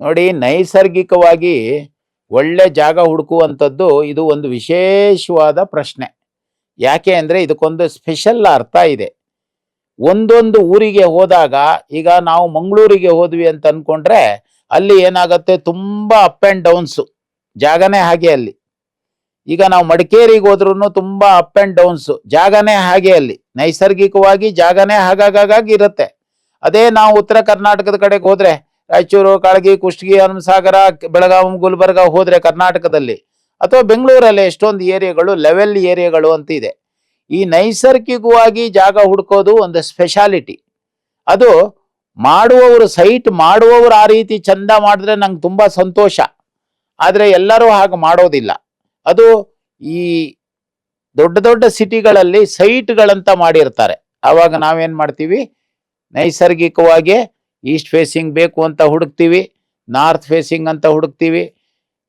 ನೋಡಿ, ನೈಸರ್ಗಿಕವಾಗಿ ಒಳ್ಳೆ ಜಾಗ ಹುಡುಕುವಂಥದ್ದು ಇದು ಒಂದು ವಿಶೇಷವಾದ ಪ್ರಶ್ನೆ. ಯಾಕೆ ಅಂದರೆ ಇದಕ್ಕೊಂದು ಸ್ಪೆಷಲ್ ಅರ್ಥ ಇದೆ. ಒಂದೊಂದು ಊರಿಗೆ ಹೋದಾಗ, ಈಗ ನಾವು ಮಂಗಳೂರಿಗೆ ಹೋದ್ವಿ ಅಂತ ಅಂದ್ಕೊಂಡ್ರೆ ಅಲ್ಲಿ ಏನಾಗುತ್ತೆ? ತುಂಬ ಅಪ್ ಆ್ಯಂಡ್ ಡೌನ್ಸು ಜಾಗನೇ ಹಾಗೆ ಅಲ್ಲಿ. ಈಗ ನಾವು ಮಡಿಕೇರಿಗೆ ಹೋದ್ರೂ ತುಂಬ ಅಪ್ ಆ್ಯಂಡ್ ಡೌನ್ಸು ಜಾಗನೇ ಹಾಗೆ ಅಲ್ಲಿ. ನೈಸರ್ಗಿಕವಾಗಿ ಜಾಗನೇ ಹಾಗಾಗಿ ಇರುತ್ತೆ. ಅದೇ ನಾವು ಉತ್ತರ ಕರ್ನಾಟಕದ ಕಡೆಗೆ ಹೋದ್ರೆ ರಾಯಚೂರು, ಕಾಳಗಿ, ಕುಷ್ಟಗಿ ಹನುಮಸಾಗರ ಬೆಳಗಾವಿ, ಗುಲ್ಬರ್ಗ ಹೋದರೆ ಕರ್ನಾಟಕದಲ್ಲಿ ಅಥವಾ ಬೆಂಗಳೂರಲ್ಲಿ ಎಷ್ಟೊಂದು ಏರಿಯಾಗಳು ಲೆವೆಲ್ ಏರಿಯಾಗಳು ಅಂತ ಇದೆ. ಈ ನೈಸರ್ಗಿಕವಾಗಿ ಜಾಗ ಹುಡ್ಕೋದು ಒಂದು ಸ್ಪೆಷಾಲಿಟಿ ಅದು ಮಾಡುವವರು ಸೈಟ್ ಮಾಡುವವರು ಆ ರೀತಿ ಚಂದ ಮಾಡಿದ್ರೆ ನಂಗೆ ತುಂಬ ಸಂತೋಷ. ಆದರೆ ಎಲ್ಲರೂ ಹಾಗೆ ಮಾಡೋದಿಲ್ಲ. ಅದು ಈ ದೊಡ್ಡ ದೊಡ್ಡ ಸಿಟಿಗಳಲ್ಲಿ ಸೈಟ್ಗಳಂತ ಮಾಡಿರ್ತಾರೆ. ಆವಾಗ ನಾವೇನು ಮಾಡ್ತೀವಿ? ನೈಸರ್ಗಿಕವಾಗಿ ಈಸ್ಟ್ ಫೇಸಿಂಗ್ ಬೇಕು ಅಂತ ಹುಡುಕ್ತೀವಿ, ನಾರ್ತ್ ಫೇಸಿಂಗ್ ಅಂತ ಹುಡುಕ್ತೀವಿ.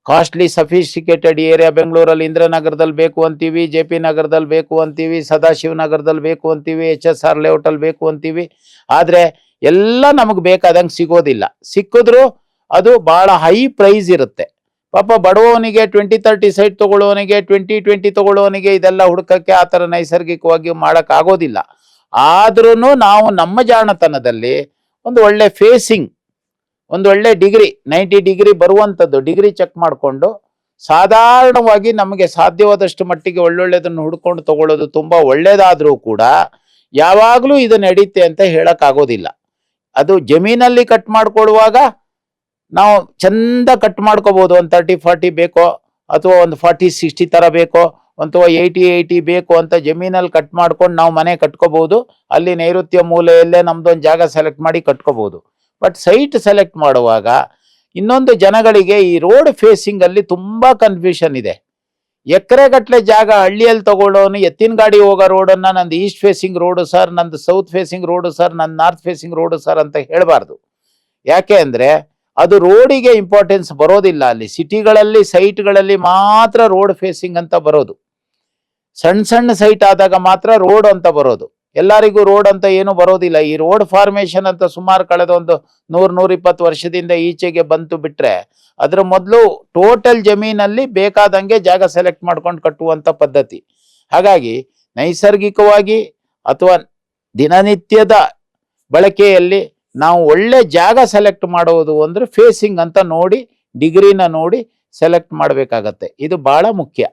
ಕಾಸ್ಟ್ಲಿ ಸಫಿಸ್ಟಿಕೇಟೆಡ್ ಏರಿಯಾ ಬೆಂಗಳೂರಲ್ಲಿ ಇಂದ್ರನಗರದಲ್ಲಿ ಬೇಕು ಅಂತೀವಿ, ಜೆ ಪಿ ನಗರದಲ್ಲಿ ಬೇಕು ಅಂತೀವಿ ಸದಾಶಿವನಗರದಲ್ಲಿ ಬೇಕು ಅಂತೀವಿ, ಎಚ್ ಎಸ್ ಆರ್ ಲೇಔಟಲ್ಲಿ ಬೇಕು ಅಂತೀವಿ. ಆದರೆ ಎಲ್ಲ ನಮಗೆ ಬೇಕಾದಂಗೆ ಸಿಗೋದಿಲ್ಲ. ಸಿಕ್ಕಿದ್ರು ಅದು ಭಾಳ ಹೈ ಪ್ರೈಸ್ ಇರುತ್ತೆ. ಪಾಪ ಬಡವನಿಗೆ ಟ್ವೆಂಟಿ ತರ್ಟಿ ಸೈಟ್ ತೊಗೊಳ್ಳೋವನಿಗೆ, ಟ್ವೆಂಟಿ ಟ್ವೆಂಟಿ ತೊಗೊಳ್ಳೋವನಿಗೆ ಇದೆಲ್ಲ ಹುಡುಕಕ್ಕೆ ಆ ಥರ ನೈಸರ್ಗಿಕವಾಗಿ ಮಾಡೋಕ್ಕಾಗೋದಿಲ್ಲ. ಆದ್ರೂ ನಾವು ನಮ್ಮ ಜಾಣತನದಲ್ಲಿ ಒಂದು ಒಳ್ಳೆ ಫೇಸಿಂಗ್ ಒಂದು ಒಳ್ಳೆ ಡಿಗ್ರಿ ನೈಂಟಿ ಡಿಗ್ರಿ ಬರುವಂಥದ್ದು ಡಿಗ್ರಿ ಚೆಕ್ ಮಾಡಿಕೊಂಡು ಸಾಧಾರಣವಾಗಿ ನಮಗೆ ಸಾಧ್ಯವಾದಷ್ಟು ಮಟ್ಟಿಗೆ ಒಳ್ಳೊಳ್ಳೆದನ್ನು ಹುಡ್ಕೊಂಡು ತಗೊಳ್ಳೋದು ತುಂಬ ಒಳ್ಳೇದಾದರೂ ಕೂಡ ಯಾವಾಗಲೂ ಇದು ನಡೀತೆ ಅಂತ ಹೇಳೋಕ್ಕಾಗೋದಿಲ್ಲ. ಅದು ಜಮೀನಲ್ಲಿ ಕಟ್ ಮಾಡಿಕೊಳ್ಳುವಾಗ ನಾವು ಚಂದ ಕಟ್ ಮಾಡ್ಕೋಬೋದು, ಒಂದು ತರ್ಟಿ ಫಾರ್ಟಿ ಬೇಕೋ, ಅಥವಾ ಒಂದು ಫಾರ್ಟಿ ಸಿಕ್ಸ್ಟಿ ಥರ ಬೇಕೋ ಅಥವಾ ಏಯ್ಟಿ ಏಯ್ಟಿ ಬೇಕು ಅಂತ ಜಮೀನಲ್ಲಿ ಕಟ್ ಮಾಡ್ಕೊಂಡು ನಾವು ಮನೆ ಕಟ್ಕೋಬಹುದು. ಅಲ್ಲಿ ನೈಋತ್ಯ ಮೂಲೆಯಲ್ಲೇ ನಮ್ದೊಂದು ಜಾಗ ಸೆಲೆಕ್ಟ್ ಮಾಡಿ ಕಟ್ಕೋಬಹುದು. ಬಟ್ ಸೈಟ್ ಸೆಲೆಕ್ಟ್ ಮಾಡುವಾಗ ಇನ್ನೊಂದು ಜನಗಳಿಗೆ ಈ ರೋಡ್ ಫೇಸಿಂಗ್ ಅಲ್ಲಿ ತುಂಬಾ ಕನ್ಫ್ಯೂಷನ್ ಇದೆ. ಎಕರೆಗಟ್ಟಲೆ ಜಾಗ ಹಳ್ಳಿಯಲ್ಲಿ ತಗೊಳ್ಳೋನು, ಎತ್ತಿನ ಗಾಡಿ ಹೋಗೋ ರೋಡನ್ನ ನಂದು ಈಸ್ಟ್ ಫೇಸಿಂಗ್ ರೋಡು ಸರ್ ನಂದು ಸೌತ್ ಫೇಸಿಂಗ್ ರೋಡು ಸರ್ ನಂದು ನಾರ್ತ್ ಫೇಸಿಂಗ್ ರೋಡು ಸರ್ ಅಂತ ಹೇಳಬಾರ್ದು. ಯಾಕೆ ಅಂದರೆ ಅದು ರೋಡಿಗೆ ಇಂಪಾರ್ಟೆನ್ಸ್ ಬರೋದಿಲ್ಲ ಅಲ್ಲಿ. ಸಿಟಿಗಳಲ್ಲಿ ಸೈಟ್ಗಳಲ್ಲಿ ಮಾತ್ರ ರೋಡ್ ಫೇಸಿಂಗ್ ಅಂತ ಬರೋದು. ಸಣ್ಣ ಸಣ್ಣ ಸೈಟ್ ಆದಾಗ ಮಾತ್ರ ರೋಡ್ ಅಂತ ಬರೋದು. ಎಲ್ಲರಿಗೂ ರೋಡ್ ಅಂತ ಏನು ಬರೋದಿಲ್ಲ. ಈ ರೋಡ್ ಫಾರ್ಮೇಶನ್ ಅಂತ ಸುಮಾರು ಕಳೆದ ಒಂದು ನೂರ್, ನೂರ ಇಪ್ಪತ್ತು ವರ್ಷದಿಂದ ಈಚೆಗೆ ಬಂತು ಬಿಟ್ರೆ ಅದ್ರ ಮೊದಲು ಟೋಟಲ್ ಜಮೀನಲ್ಲಿ ಬೇಕಾದಂಗೆ ಜಾಗ ಸೆಲೆಕ್ಟ್ ಮಾಡ್ಕೊಂಡು ಕಟ್ಟುವಂತ ಪದ್ಧತಿ. ಹಾಗಾಗಿ ನೈಸರ್ಗಿಕವಾಗಿ ಅಥವಾ ದಿನನಿತ್ಯದ ಬಳಕೆಯಲ್ಲಿ ನಾವು ಒಳ್ಳೆ ಜಾಗ ಸೆಲೆಕ್ಟ್ ಮಾಡುವುದು ಅಂದ್ರೆ ಫೇಸಿಂಗ್ ಅಂತ ನೋಡಿ ಡಿಗ್ರಿನ ನೋಡಿ ಸೆಲೆಕ್ಟ್ ಮಾಡಬೇಕಾಗತ್ತೆ. ಇದು ಬಹಳ ಮುಖ್ಯ.